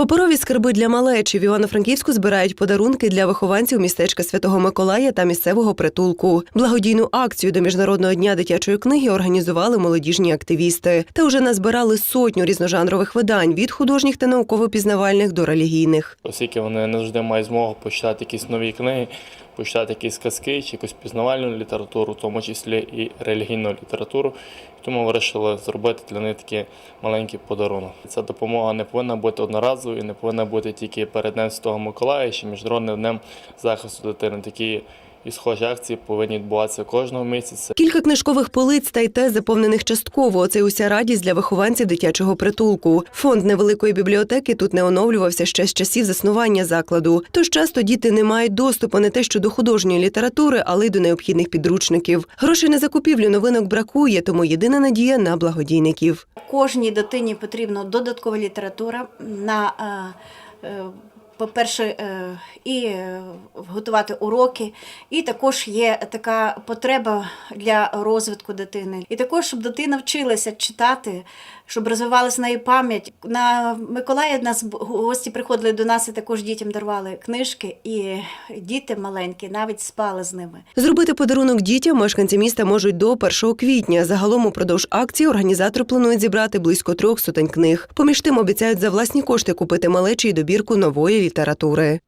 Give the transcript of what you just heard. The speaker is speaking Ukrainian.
Паперові скарби для малечі в Івано-Франківську збирають подарунки для вихованців містечка Святого Миколая та місцевого притулку. Благодійну акцію до міжнародного дня дитячої книги організували молодіжні активісти та вже назбирали сотню різножанрових видань від художніх та науково-пізнавальних до релігійних. оскільки вони не завжди мають змогу почитати якісь нові книги, почитати якісь казки чи якусь пізнавальну літературу, в тому числі і релігійну літературу. Тому вирішили зробити для них такий маленький подарунок. Ця допомога не повинна бути одноразовою, не повинна бути тільки перед Днем Святого Миколая чи Міжнародним днем захисту дитини. Такі і схожі акції повинні відбуватися кожного місяця. Кілька книжкових полиць та й те заповнених частково. Це уся радість для вихованців дитячого притулку. Фонд невеликої бібліотеки тут не оновлювався ще з часів заснування закладу. Тож часто діти не мають доступу не те, що до художньої літератури, але й до необхідних підручників. Грошей на закупівлю новинок бракує, тому єдина надія на благодійників. Кожній дитині потрібна додаткова література на, е, е, по-перше, е, і е, готувати уроки, і також є така потреба для розвитку дитини. І також, щоб дитина вчилася читати, щоб розвивалася неї пам'ять. На Миколая нас гості приходили до нас і також дітям дарували книжки, і діти маленькі навіть спали з ними. Зробити подарунок дітям мешканці міста можуть до 1 квітня. Загалом упродовж акції організатори планують зібрати близько трьох сотень книг. Поміж тим обіцяють за власні кошти купити малечі й добірку нової літератури.